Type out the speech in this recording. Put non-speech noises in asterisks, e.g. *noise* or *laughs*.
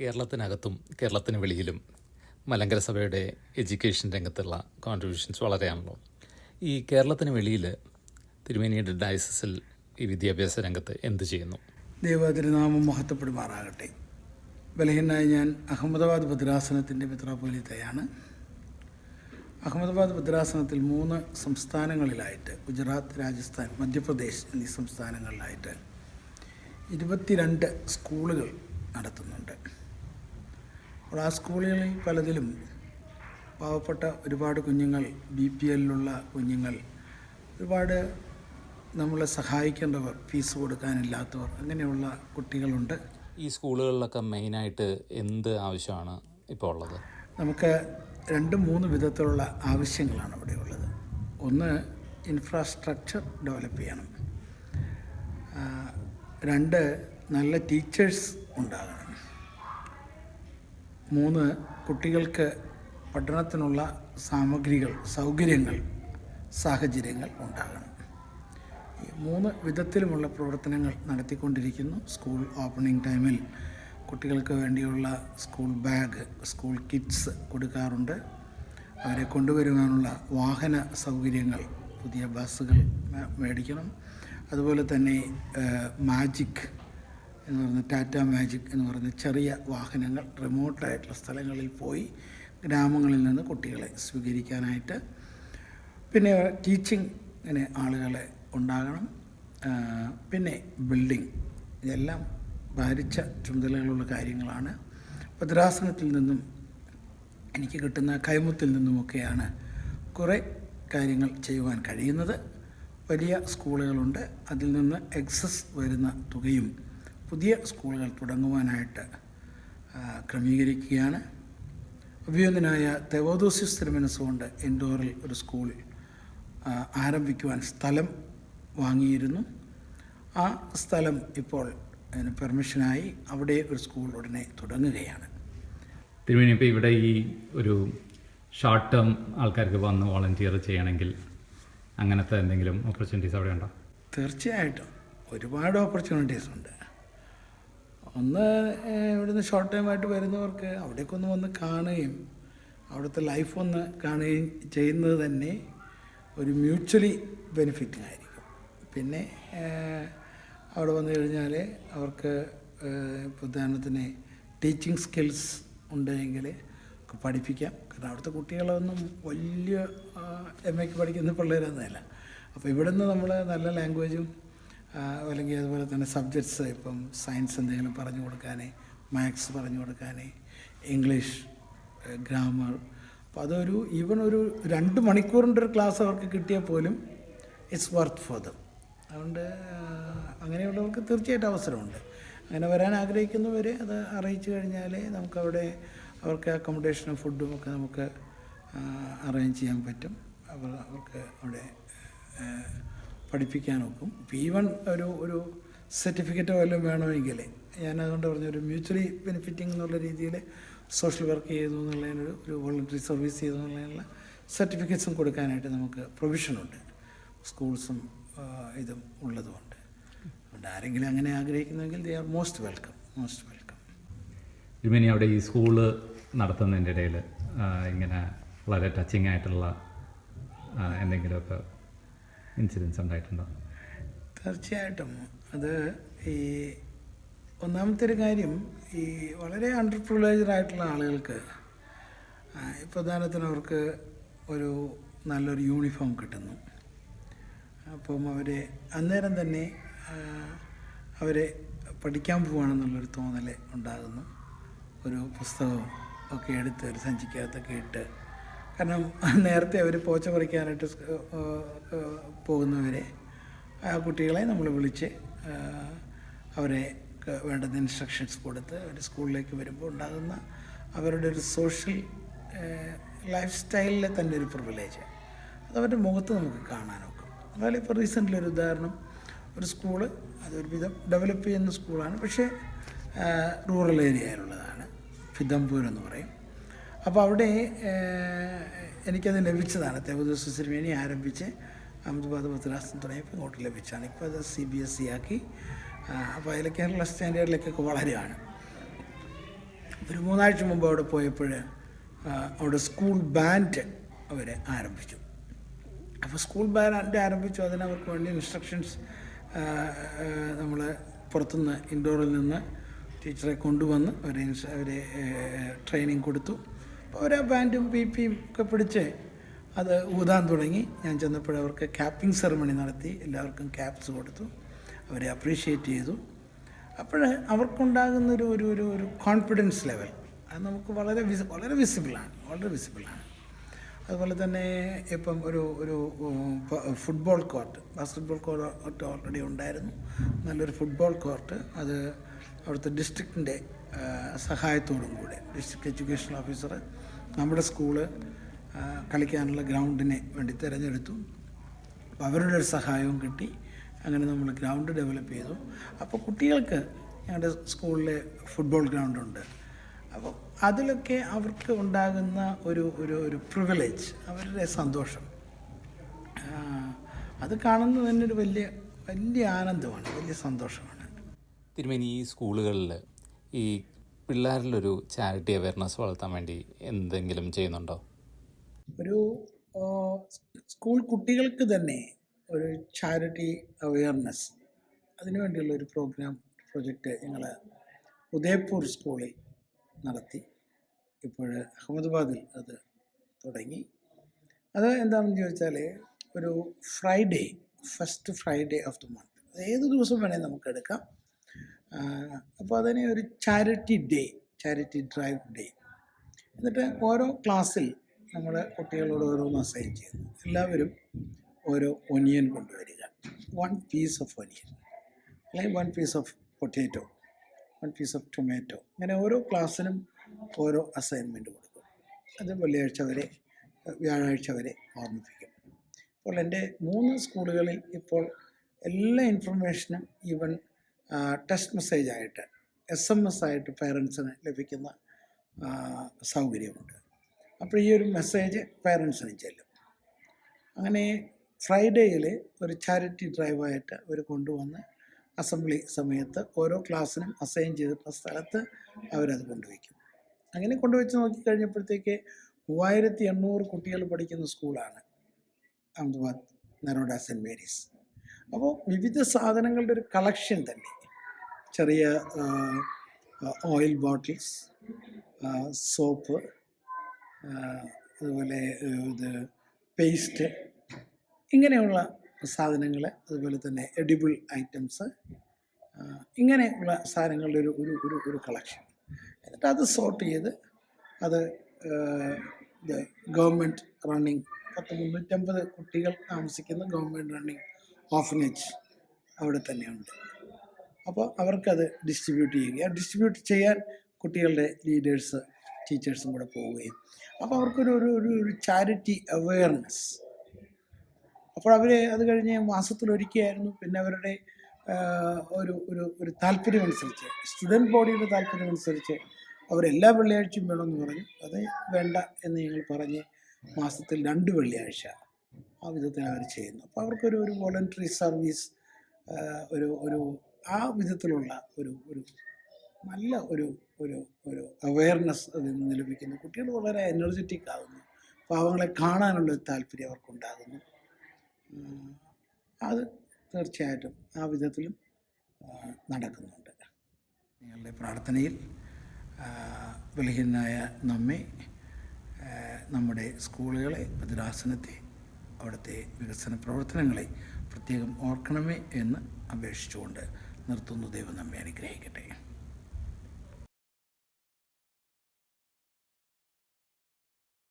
കേരളത്തിനകത്തും കേരളത്തിന് വെളിയിലും മലങ്കര സഭയുടെ എഡ്യൂക്കേഷൻ രംഗത്തുള്ള കോൺട്രിബ്യൂഷൻസ് വളരെയാണല്ലോ. ഈ കേരളത്തിന് വെളിയിൽ തിരുമേനിയുടെ ഡയസസിൽ ഈ വിദ്യാഭ്യാസ രംഗത്ത് എന്ത് ചെയ്യുന്നു? ദൈവതിരുനാമം മഹത്വപ്പെടുമാറാകട്ടെ. ബലഹീനായ ഞാൻ അഹമ്മദാബാദ് ഭദ്രാസനത്തിന്റെ മിത്രാപോലിത്തയാണ് അഹമ്മദാബാദ് ഭദ്രാസനത്തിൽ മൂന്ന് സംസ്ഥാനങ്ങളിലായിട്ട് ഗുജറാത്ത് രാജസ്ഥാൻ മധ്യപ്രദേശ് എന്നീ സംസ്ഥാനങ്ങളിലായിട്ട് ഇരുപത്തിരണ്ട് സ്കൂളുകൾ നടത്തുന്നുണ്ട്. അപ്പോൾ ആ സ്കൂളുകളിൽ പലതിലും പാവപ്പെട്ട ഒരുപാട് കുഞ്ഞുങ്ങൾ ബി പി എല്ലിലുള്ള കുഞ്ഞുങ്ങൾ ഒരുപാട് നമ്മളെ സഹായിക്കേണ്ടവർ ഫീസ് കൊടുക്കാനില്ലാത്തവർ അങ്ങനെയുള്ള കുട്ടികളുണ്ട്. ഈ സ്കൂളുകളിലൊക്കെ മെയിനായിട്ട് എന്ത് ആവശ്യമാണ് ഇപ്പോൾ ഉള്ളത്? നമുക്ക് രണ്ട് മൂന്ന് വിധത്തിലുള്ള ആവശ്യങ്ങളാണ് അവിടെ ഉള്ളത്. ഒന്ന് ഇൻഫ്രാസ്ട്രക്ചർ ഡെവലപ്പ് ചെയ്യണം. രണ്ട് നല്ല ടീച്ചേഴ്സ് ഉണ്ടാകണം. മൂന്ന് കുട്ടികൾക്ക് പഠനത്തിനുള്ള സാമഗ്രികൾ സൗകര്യങ്ങൾ സാഹചര്യങ്ങൾ ഉണ്ടാകണം. ഈ മൂന്ന് വിധത്തിലുമുള്ള പ്രവർത്തനങ്ങൾ നടത്തിക്കൊണ്ടിരിക്കുന്നു. സ്കൂൾ ഓപ്പണിംഗ് ടൈമിൽ കുട്ടികൾക്ക് വേണ്ടിയുള്ള സ്കൂൾ ബാഗ് സ്കൂൾ കിറ്റ്സ് കൊടുക്കാറുണ്ട്. അവരെ കൊണ്ടുവരുവാനുള്ള വാഹന സൗകര്യങ്ങൾ പുതിയ ബസ്സുകൾ മേടിക്കണം. അതുപോലെ തന്നെ മാജിക് എന്ന് പറയുന്ന ടാറ്റ മാജിക് എന്ന് പറയുന്ന ചെറിയ വാഹനങ്ങൾ റിമോട്ടായിട്ടുള്ള സ്ഥലങ്ങളിൽ പോയി ഗ്രാമങ്ങളിൽ നിന്ന് കുട്ടികളെ സ്വീകരിക്കാനായിട്ട്. പിന്നെ ടീച്ചിങ് ഇങ്ങനെ ആളുകളെ ഉണ്ടാകണം. പിന്നെ ബിൽഡിംഗ് ഇതെല്ലാം ഭാരിച്ച ചുമതലകളുള്ള കാര്യങ്ങളാണ്. ഭദ്രാസനത്തിൽ നിന്നും എനിക്ക് കിട്ടുന്ന കൈമുത്തിൽ നിന്നുമൊക്കെയാണ് കുറേ കാര്യങ്ങൾ ചെയ്യുവാൻ കഴിയുന്നത്. വലിയ സ്കൂളുകളുണ്ട്. അതിൽ നിന്ന് എക്സസ് വരുന്ന തുകയും പുതിയ സ്കൂളുകൾ തുടങ്ങുവാനായിട്ട് ക്രമീകരിക്കുകയാണ്. അഭിയന്തനായ തെവോദോസിസ് തിരുമനസ്സുകൊണ്ട് ഇൻഡോറിൽ ഒരു സ്കൂൾ ആരംഭിക്കുവാൻ സ്ഥലം വാങ്ങിയിരുന്നു. ആ സ്ഥലം ഇപ്പോൾ അതിന് പെർമിഷനായി അവിടെ ഒരു സ്കൂൾ ഉടനെ തുടങ്ങുകയാണ്. തിരുമേനി ഇപ്പോൾ ഇവിടെ ഈ ഒരു ഷോർട്ട് ടേം ആൾക്കാർക്ക് വന്ന് വോളണ്ടിയർ ചെയ്യണമെങ്കിൽ അങ്ങനത്തെ എന്തെങ്കിലും ഓപ്പർച്യൂണിറ്റീസ് അവിടെ ഉണ്ടോ? തീർച്ചയായിട്ടും. ഒരുപാട് ഓപ്പർച്യൂണിറ്റീസ് ഉണ്ട്. ഒന്ന് ഇവിടുന്ന് ഷോർട്ട് ടൈമായിട്ട് വരുന്നവർക്ക് അവിടേക്കൊന്ന് വന്ന് കാണുകയും അവിടുത്തെ ലൈഫ് ഒന്ന് കാണുകയും ചെയ്യുന്നത് തന്നെ ഒരു മ്യൂച്വലി ബെനിഫിറ്റിംഗ് ആയിരിക്കും. പിന്നെ അവിടെ വന്നു കഴിഞ്ഞാൽ അവർക്ക് ഉദാഹരണത്തിന് ടീച്ചിങ് സ്കിൽസ് ഉണ്ടെങ്കിൽ പഠിപ്പിക്കാം. കാരണം അവിടുത്തെ കുട്ടികളൊന്നും വലിയ എം എക്ക് പഠിക്കുന്ന പിള്ളേരൊന്നുമല്ല. അപ്പോൾ ഇവിടുന്ന് നമ്മൾ നല്ല ലാംഗ്വേജും അല്ലെങ്കിൽ അതുപോലെ തന്നെ സബ്ജക്ട്സ് ഇപ്പം സയൻസ് എന്തെങ്കിലും പറഞ്ഞു കൊടുക്കാനേ മാത്സ് പറഞ്ഞു കൊടുക്കാനേ ഇംഗ്ലീഷ് ഗ്രാമർ അപ്പോൾ അതൊരു ഈവൻ ഒരു രണ്ട് മണിക്കൂറിന്റെ ഒരു ക്ലാസ് അവർക്ക് കിട്ടിയാൽ പോലും ഇറ്റ്സ് വർത്ത് ഫോർ ദം അതുകൊണ്ട് അങ്ങനെയുള്ളവർക്ക് തീർച്ചയായിട്ടും അവസരമുണ്ട്. അങ്ങനെ വരാൻ ആഗ്രഹിക്കുന്നവർ അത് അറിയിച്ചു കഴിഞ്ഞാൽ നമുക്കവിടെ അവർക്ക് അക്കോമഡേഷനും ഫുഡും ഒക്കെ നമുക്ക് അറേഞ്ച് ചെയ്യാൻ പറ്റും. അവർ അവർക്ക് അവിടെ പഠിപ്പിക്കാനൊക്കും. ഇപ്പം വൺ ഒരു ഒരു സർട്ടിഫിക്കറ്റോ വല്ലതും വേണമെങ്കിൽ ഞാൻ അതുകൊണ്ട് പറഞ്ഞ ഒരു മ്യൂച്വലി ബെനിഫിറ്റിംഗ് എന്നുള്ള രീതിയിൽ സോഷ്യൽ വർക്ക് ചെയ്തു എന്നുള്ളതിനൊരു ഒരു വോളണ്ടറി സർവീസ് ചെയ്തു എന്നുള്ളതിനുള്ള സർട്ടിഫിക്കറ്റ്സും കൊടുക്കാനായിട്ട് നമുക്ക് പ്രൊവിഷനുണ്ട് സ്കൂൾസും ഇതും ഉള്ളതുകൊണ്ട്. അതുകൊണ്ട് ആരെങ്കിലും അങ്ങനെ ആഗ്രഹിക്കുന്നെങ്കിൽ they are most welcome most welcome തിരുമേനി അവിടെ ഈ സ്കൂൾ നടത്തുന്നതിന്റെ ഇടയിൽ ഇങ്ങനെ വളരെ ടച്ചിങ് ആയിട്ടുള്ള എന്തെങ്കിലുമൊക്കെ ഇൻസിഡൻസ് ഉണ്ടായിട്ടുണ്ടോ? തീർച്ചയായിട്ടും. അത് ഈ ഒന്നാമത്തെ ഒരു കാര്യം ഈ വളരെ അണ്ടർ പ്രിവിലേജഡ് ആയിട്ടുള്ള ആളുകൾക്ക് പ്രധാനത്തിന് അവർക്ക് ഒരു നല്ലൊരു യൂണിഫോം കിട്ടുന്നു. അപ്പം അവരെ അന്നേരം തന്നെ അവരെ പഠിക്കാൻ പോവുകയാണെന്നുള്ളൊരു തോന്നൽ ഉണ്ടാകുന്നു. ഒരു പുസ്തകം ഒക്കെ എടുത്ത് ഒരു സഞ്ചിക്കകത്തൊക്കെ ഇട്ട് കാരണം *laughs* നേരത്തെ അവർ പോച്ച പറിക്കാനായിട്ട് പോകുന്നവരെ ആ കുട്ടികളെ നമ്മൾ വിളിച്ച് അവരെ വേണ്ടത് ഇൻസ്ട്രക്ഷൻസ് കൊടുത്ത് അവർ സ്കൂളിലേക്ക് വരുമ്പോൾ ഉണ്ടാകുന്ന അവരുടെ ഒരു സോഷ്യൽ ലൈഫ് സ്റ്റൈലിലെ തന്നെ ഒരു പ്രിവിലേജ് അത് അവരുടെ മുഖത്ത് നമുക്ക് കാണാനൊക്കെ അതുപോലെ ഇപ്പോൾ റീസെന്റ്ലി ഒരു ഉദാഹരണം ഒരു സ്കൂൾ അതൊരു വിധം ഡെവലപ്പ് ചെയ്യുന്ന സ്കൂളാണ്. പക്ഷേ റൂറൽ ഏരിയയിലുള്ളതാണ് ഫിദംപൂർ എന്ന് പറയും. അപ്പോൾ എനിക്കത് ലഭിച്ചതാണ്. തേവദോസ് സിനിമേനി ആരംഭിച്ച് അഹമ്മദാബാദ് മദ്രാസ് തുടങ്ങിയപ്പോൾ ഇങ്ങോട്ട് ലഭിച്ചാണ്. ഇപ്പോൾ അത് സി ബി എസ് സി ആക്കി അപ്പോൾ അതിലെ കേരള സ്റ്റാൻഡേർഡിലേക്കൊക്കെ വളരുകയാണ് ഒരു മൂന്നാഴ്ച മുമ്പ് അവിടെ പോയപ്പോൾ അവിടെ സ്കൂൾ ബാൻഡ് അവർ ആരംഭിച്ചു. അപ്പോൾ സ്കൂൾ ബാൻഡ് ആരംഭിച്ചു അതിനവർക്ക് വേണ്ടി ഇൻസ്ട്രക്ഷൻസ് നമ്മൾ പുറത്തുനിന്ന് ഇൻഡോറിൽ നിന്ന് ടീച്ചറെ കൊണ്ടുവന്ന് അവരെ അവരെ ട്രെയിനിങ് കൊടുത്തു. അപ്പോൾ പാന്റും പി പിയും ഒക്കെ പിടിച്ച് അത് ഊതാൻ തുടങ്ങി. ഞാൻ ചെന്നപ്പോൾ അവർക്ക് ക്യാപ്പിംഗ് സെറമണി നടത്തി. എല്ലാവർക്കും ക്യാപ്സ് കൊടുത്തു. അവരെ അപ്രീഷിയേറ്റ് ചെയ്തു. അപ്പോൾ അവർക്കുണ്ടാകുന്നൊരു ഒരു ഒരു ഒരു കോൺഫിഡൻസ് ലെവൽ അത് നമുക്ക് വളരെ വിസി വളരെ വിസിബിളാണ് വളരെ വിസിബിളാണ് അതുപോലെ തന്നെ ഇപ്പം ഒരു ഒരു football court basketball court already ഉണ്ടായിരുന്നു. നല്ലൊരു ഫുട്ബോൾ കോർട്ട് അത് അവിടുത്തെ ഡിസ്ട്രിക്റ്റിന്റെ സഹായത്തോടും കൂടെ. ഡിസ്ട്രിക്ട് എഡ്യൂക്കേഷൻ ഓഫീസർ നമ്മുടെ സ്കൂൾ കളിക്കാനുള്ള ഗ്രൗണ്ടിനെ വേണ്ടി തിരഞ്ഞെടുത്തു. അപ്പോൾ അവരുടെ ഒരു സഹായവും കിട്ടി. അങ്ങനെ നമ്മൾ ഗ്രൗണ്ട് ഡെവലപ്പ് ചെയ്തു. അപ്പോൾ കുട്ടികൾക്ക് ഞങ്ങളുടെ സ്കൂളിലെ ഫുട്ബോൾ ഗ്രൗണ്ടുണ്ട് അപ്പോൾ അതിലൊക്കെ അവർക്ക് ഉണ്ടാകുന്ന ഒരു ഒരു ഒരു പ്രിവിലേജ് അവരുടെ സന്തോഷം. അത് കാണുന്നത് തന്നെ ഒരു വലിയ വലിയ ആനന്ദമാണ് വലിയ സന്തോഷമാണ്. തിരുമേനി ഈ സ്കൂളുകളിൽ ഈ പിള്ളേരിലൊരു ചാരിറ്റി അവയർനെസ് വളർത്താൻ വേണ്ടി എന്തെങ്കിലും ചെയ്യുന്നുണ്ടോ? ഒരു സ്കൂൾ കുട്ടികൾക്ക് തന്നെ ഒരു ചാരിറ്റി അവയർനെസ് അതിനുവേണ്ടിയുള്ള ഒരു പ്രോഗ്രാം പ്രൊജക്റ്റ് ഞങ്ങൾ ഉദയപൂർ സ്കൂളിൽ നടത്തി. ഇപ്പോൾ അഹമ്മദാബാദിൽ അത് തുടങ്ങി. അത് എന്താണെന്ന് ചോദിച്ചാൽ ഒരു Friday first Friday of the month. ഏത് ദിവസം വേണേൽ നമുക്ക് എടുക്കാം. അപ്പോൾ അതിനെ ഒരു charity day charity drive day എന്നിട്ട് ഓരോ ക്ലാസ്സിൽ നമ്മൾ കുട്ടികളോട് ഓരോന്ന് അസൈൻ ചെയ്യുന്നു. എല്ലാവരും ഓരോ ഒനിയൻ കൊണ്ടുവരിക. വൺ പീസ് ഓഫ് ഒനിയൻ അല്ലെങ്കിൽ one piece of potato one piece of tomato അങ്ങനെ ഓരോ ക്ലാസ്സിനും ഓരോ അസൈൻമെന്റ് കൊടുക്കും. അത് വെള്ളിയാഴ്ച വരെ വ്യാഴാഴ്ച വരെ ഓർമ്മിപ്പിക്കും. അപ്പോൾ എന്റെ മൂന്ന് സ്കൂളുകളിൽ ഇപ്പോൾ എല്ലാ ഇൻഫർമേഷനും ഈവൻ ടെക്സ്റ്റ് മെസ്സേജ് ആയിട്ട് എസ് എം എസ് ആയിട്ട് പേരൻസിന് ലഭിക്കുന്ന സൗകര്യമുണ്ട്. അപ്പോൾ ഈ ഒരു മെസ്സേജ് പേരൻസിന് ചെല്ലും. അങ്ങനെ ഫ്രൈഡേയിൽ ഒരു ചാരിറ്റി ഡ്രൈവായിട്ട് അവർ കൊണ്ടുവന്ന് അസംബ്ലി സമയത്ത് ഓരോ ക്ലാസ്സിനും അസൈൻ ചെയ്തിട്ടുള്ള സ്ഥലത്ത് അവരത് കൊണ്ടുവയ്ക്കും. അങ്ങനെ കൊണ്ടുവച്ച് നോക്കിക്കഴിഞ്ഞപ്പോഴത്തേക്ക് മൂവായിരത്തി എണ്ണൂറ് കുട്ടികൾ പഠിക്കുന്ന സ്കൂളാണ് അഹമ്മദാബാദ് നരോഡ സെന്റ് മേരീസ്. അപ്പോൾ വിവിധ സാധനങ്ങളുടെ ഒരു കളക്ഷൻ തന്നെ. ചെറിയ ഓയിൽ ബോട്ടിൽസ് സോപ്പ് അതുപോലെ ഇത് പേസ്റ്റ് ഇങ്ങനെയുള്ള സാധനങ്ങൾ അതുപോലെ തന്നെ എഡിബിൾ ഐറ്റംസ് ഇങ്ങനെയുള്ള സാധനങ്ങളുടെ ഒരു ഒരു ഒരു ഒരു കളക്ഷൻ എന്നിട്ട് അത് സോർട്ട് ചെയ്ത് അത് ഗവൺമെന്റ് റണ്ണിങ് പത്ത് മുന്നൂറ്റമ്പത് കുട്ടികൾ താമസിക്കുന്ന ഗവൺമെന്റ് റണ്ണിങ് ഓഫനേജ് അവിടെ തന്നെയുണ്ട്. അപ്പോൾ അവർക്കത് ഡിസ്ട്രിബ്യൂട്ട് ചെയ്യുകയും ഡിസ്ട്രിബ്യൂട്ട് ചെയ്യാൻ കുട്ടികളുടെ ലീഡേഴ്സ് ടീച്ചേഴ്സും കൂടെ പോവുകയും. അപ്പോൾ അവർക്കൊരു ഒരു ഒരു ചാരിറ്റി അവെയർനെസ് അപ്പോൾ അവർ അത് കഴിഞ്ഞ് മാസത്തിലൊരിക്കലായിരുന്നു പിന്നെ അവരുടെ ഒരു ഒരു ഒരു താല്പര്യം അനുസരിച്ച് സ്റ്റുഡന്റ് ബോഡിയുടെ താല്പര്യം അനുസരിച്ച് അവരെല്ലാ വെള്ളിയാഴ്ചയും വേണമെന്ന് പറഞ്ഞു. അത് വേണ്ട എന്ന് ഞങ്ങൾ പറഞ്ഞ് മാസത്തിൽ രണ്ട് വെള്ളിയാഴ്ച ആ വിധത്തിൽ അവർ ചെയ്യുന്നു. അപ്പോൾ അവർക്കൊരു ഒരു വോളണ്ടറി സർവീസ് ഒരു ഒരു ആ വിധത്തിലുള്ള ഒരു ഒരു നല്ല ഒരു ഒരു ഒരു അവയർനെസ് അതിൽ നിന്ന് ലഭിക്കുന്നു. കുട്ടികൾ വളരെ എനർജറ്റിക് ആകുന്നു. പാവങ്ങളെ കാണാനുള്ള ഒരു താല്പര്യം അവർക്കുണ്ടാകുന്നു. അത് തീർച്ചയായിട്ടും ആ വിധത്തിലും നടക്കുന്നുണ്ട്. നിങ്ങളുടെ പ്രാർത്ഥനയിൽ ബലഹീനായ നമ്മെ നമ്മുടെ സ്കൂളുകളെ ഭദ്രാസനത്തെ അവിടുത്തെ വികസന പ്രവർത്തനങ്ങളെ പ്രത്യേകം ഓർക്കണമേ എന്ന് അപേക്ഷിച്ചുകൊണ്ട് നിർത്തുന്നു. ദൈവം നമ്മെ അനുഗ്രഹിക്കട്ടെ.